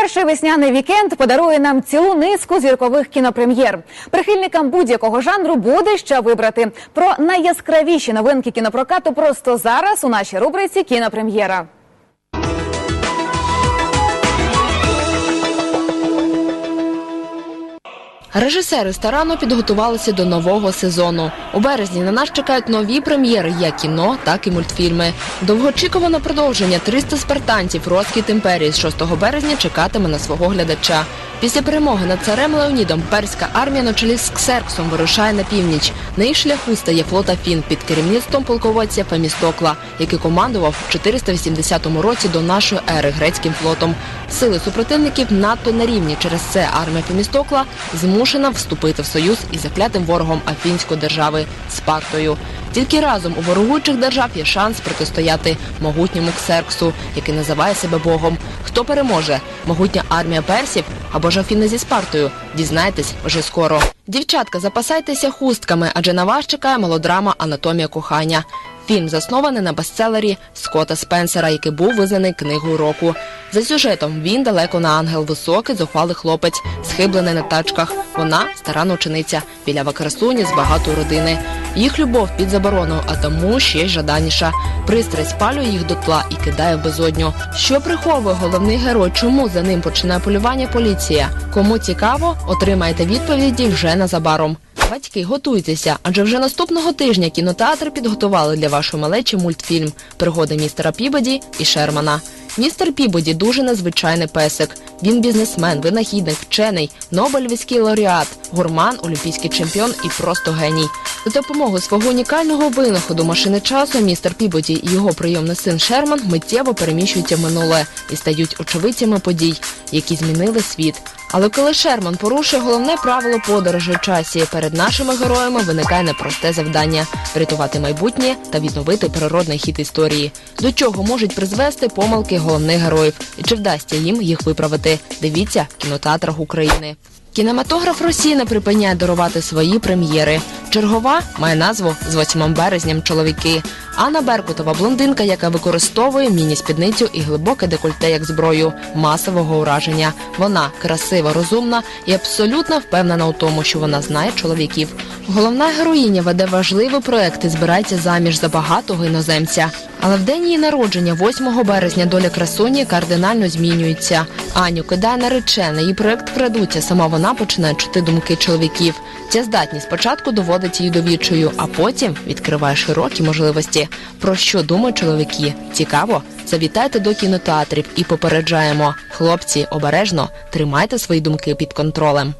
Перший весняний вікенд подарує нам цілу низку зіркових кінопрем'єр. Прихильникам будь-якого жанру буде що вибрати. Про найяскравіші новинки кінопрокату просто зараз у нашій рубриці Кінопрем'єра. Режисери старанно підготувалися до нового сезону. У березні на нас чекають нові прем'єри, як кіно, так і мультфільми. Довгоочікуване продовження 300 спартанців Розкіт імперії з 6 березня чекатиме на свого глядача. Після перемоги над царем Леонідом перська армія на чолі з Ксерксом вирушає на північ. На їх шляху стає флот Афін під керівництвом полководця Фемістокла, який командував в 480 році до нашої ери грецьким флотом. Сили супротивників надто на рівні. Через це армія Фемістокла змушена вступити в союз із заклятим ворогом Афінської держави Спартою. Тільки разом у ворогуючих держав є шанс протистояти могутньому Ксерксу, який називає себе Богом. Хто переможе? Могутня армія персів або ж Афіни зі Спартою? Дізнайтесь вже скоро. Дівчатка, запасайтеся хустками, адже на вас чекає мелодрама Анатомія кохання. Фільм заснований на бестселері Скотта Спенсера, який був визнаний книгою року. За сюжетом він далеко на ангел високий, зухвалий хлопець, схиблений на тачках. Вона старана учениця, білява красуня з багатої родини. Їх любов під забороною, а тому ще й жаданіша. Пристрасть палює їх до тла і кидає в безодню. Що приховує головний герой? Чому за ним починає полювання поліція? Кому цікаво, отримайте відповіді вже незабаром. Батьки, готуйтеся, адже вже наступного тижня кінотеатри підготували для вашої малечі мультфільм Пригоди містера Пібоді і Шермана. Містер Пібоді дуже незвичайний песик. Він бізнесмен, винахідник, вчений, Нобелівський лауреат, гурман, олімпійський чемпіон і просто геній. За допомогою свого унікального винаходу машини часу містер Пібоді і його прийомний син Шерман миттєво переміщуються в минуле і стають очевидцями подій, які змінили світ. Але коли Шерман порушує головне правило подорожі в часі, перед нашими героями виникає непросте завдання врятувати майбутнє та відновити природний хід історії. До чого можуть призвести помилки головних героїв, і чи вдасться їм їх виправити? Дивіться в кінотеатрах України. Кінематограф Росії не припиняє дарувати свої прем'єри. Чергова має назву з 8 березням чоловіки. Анна Беркутова блондинка, яка використовує міні-спідницю і глибоке декольте як зброю масового ураження. Вона красива, розумна і абсолютно впевнена у тому, що вона знає чоловіків. Головна героїня веде важливий проект і збирається заміж за багатого іноземця. Але в день її народження, 8 березня, доля красуні кардинально змінюється. Аню кидає наречена, її проект крадуться. Сама вона починає чути думки чоловіків. Ця здатність спочатку доводить її до вічою, а потім відкриває широкі можливості. Про що думають чоловіки? Цікаво? Завітайте до кінотеатрів і попереджаємо. Хлопці, обережно тримайте свої думки під контролем.